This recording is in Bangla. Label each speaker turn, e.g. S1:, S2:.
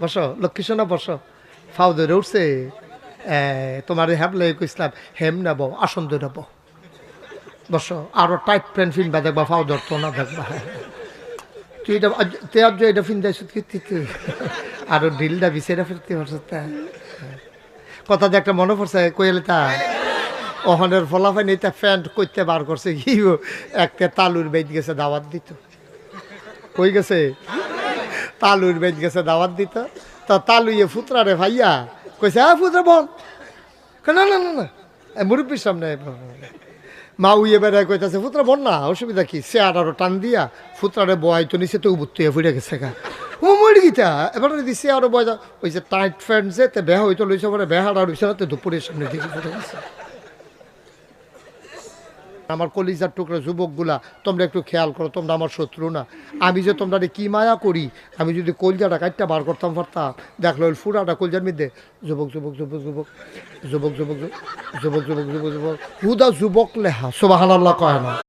S1: বসো, লক্ষ্মী সোনা বসো। ফাউ ধরে উঠছে। তোমার হ্যাবলে কইসলাম হেম নেব, আসন ধরে বসো, আরও টাইট প্যান্ট ফিনবা দেখবা ফাউ ধরতো না দেখবা। তুই এটা, তুই আজ এটা ফিনদাইছ কি তুই তুই? আরও ঢিলটা বিছেরা ফিরতে পারছ তা। কথা একটা মনে পড়ছে কইলে তা? ওখানের ফলাফাই এটা প্যান্ট করতে বার করছে, কি একটা তালুর বেদ গেছে, দাওয়াত দিত। কই গেছে? তালুর বেদ গেছে, দাওয়াত দিত। তা তালুইয়ে ফুতরা রে ভাইয়া কইছে হ্যাঁ ফুতরা, বল। না না না না। মুরব্বীর সামনে মা উইয়ে বেড়ায় কইতাছে, ফুতরা, বল না, অসুবিধা কি? সে আর আরও টান দিয়া ফুতরারে বয় তো নিচে তো উবুত্তুয়ে ফুটে গেছে গা। ও মরি গিতা, এবার দিছে আরও বয় ওই যে টাইট ফ্যান্ট যে তে বেহা হইতো লইছে পরে বেহাড়া রইছে না দুপুরের সামনে দিকে ফুটে গেছে। আমার কলিজার টুকরা যুবকগুলা তোমরা একটু খেয়াল করো তোমরা আমার শত্রু না আমি যে তোমরা কি মায়া করি আমি যদি কলজাটা কাটটা বার করতাম পারতাম দেখল ফুরাটা কলজার মধ্যে যুবক যুবক যুবক যুবক যুবক যুবক যুবক যুবক যুবক যুবক যুবক হুদা যুবক লেহা সোবাহান আল্লাহ কয় না